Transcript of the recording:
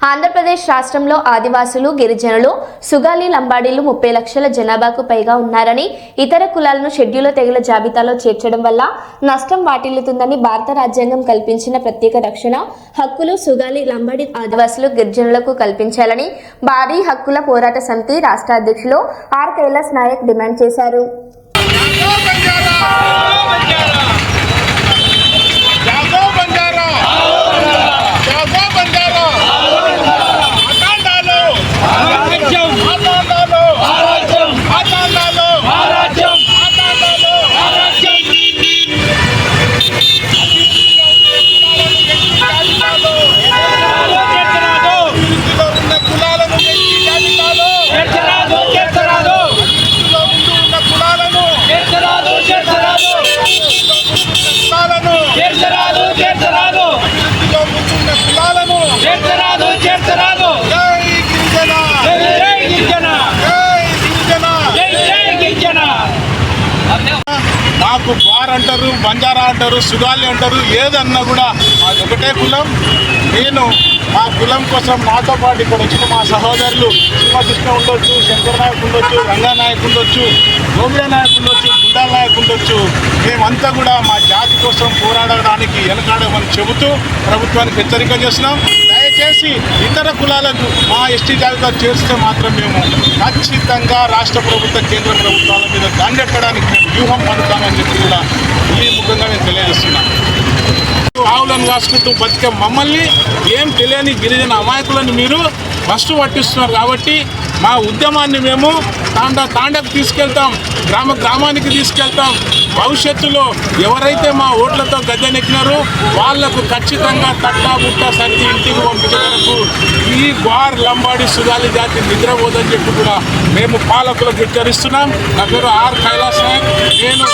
ఆంధ్రప్రదేశ్ రాష్ట్రంలో ఆదివాసులు గిరిజనులు సుగాలి లంబాడీలు ముప్పై లక్షల జనాభాకు పైగా ఉన్నారని ఇతర కులాలను షెడ్యూల్ తెగల జాబితాలో చేర్చడం వల్ల నష్టం వాటిల్లుతుందని భారత రాజ్యాంగం కల్పించిన ప్రత్యేక రక్షణ హక్కులు సుగాలి లంబాడి ఆదివాసులు గిరిజనులకు కల్పించాలని భారీ హక్కుల పోరాట సమితి రాష్ట్ర అధ్యక్షులు ఆర్ కైలాస్ నాయక్ డిమాండ్ చేశారు జాగో బంజారా జాగో బంజారా అకాండాలు అకాండాలు అకాండాలు అకాండాలు అభివృద్ధిలో ఉన్న కులాలను వ్యక్తి జాబితాలో అభివృద్ధిలో ముందు ఉన్న కులాలను కులాలను అభివృద్ధిలో ముందున్న కులాలను జై గిరిజన జై గిరిజన నాకు బార్ అంటారు బంజారా అంటారు సుగాలి అంటారు ఏదన్నా కూడా మాది ఒకటే కులం. నేను మా కులం కోసం నాతో పాటు ఇక్కడ వచ్చిన మా సహోదరులు సింహకృష్ణ ఉండొచ్చు శంకర్ నాయక్ ఉండొచ్చు రంగానాయక్ ఉండొచ్చు గోవింద నాయక్ ఉండొచ్చు గుండాల నాయక్ ఉండొచ్చు. మేమంతా కూడా మా జాతి కోసం పోరాడడానికి వెనకాడమని చెబుతూ ప్రభుత్వానికి హెచ్చరిక చేస్తున్నాం. చేసి ఇతర కులాలకు మా ఎస్టీ జాబితా చేస్తే మాత్రం మేము ఖచ్చితంగా రాష్ట్ర ప్రభుత్వ కేంద్ర ప్రభుత్వాల మీద దండెట్టడానికి మేము వ్యూహం పడతామని చెప్పి కూడా ఈ ముఖంగా నేను తెలియజేస్తున్నాను ఆవులను కాసుకుంటూ బతికే మమ్మల్ని ఏం తెలియని గిరిజన అమాయకులను మీరు ఫస్ట్ పట్టిస్తున్నారు కాబట్టి మా ఉద్యమాన్ని మేము తాండా తాండకు తీసుకెళ్తాం గ్రామ గ్రామానికి తీసుకెళ్తాం. భవిష్యత్తులో ఎవరైతే మా ఓట్లతో గద్దెనెక్కినారో వాళ్ళకు ఖచ్చితంగా తట్టా బుట్ట సర్ది ఇంటికి పంపించడానికి ఈ గ్వార్ లంబాడి సుగాలి జాతి నిద్రపోదని చెప్పి కూడా మేము పాలకులకు హెచ్చరిస్తున్నాం. నా పేరు ఆర్ కైలాస్ నాయక్. నేను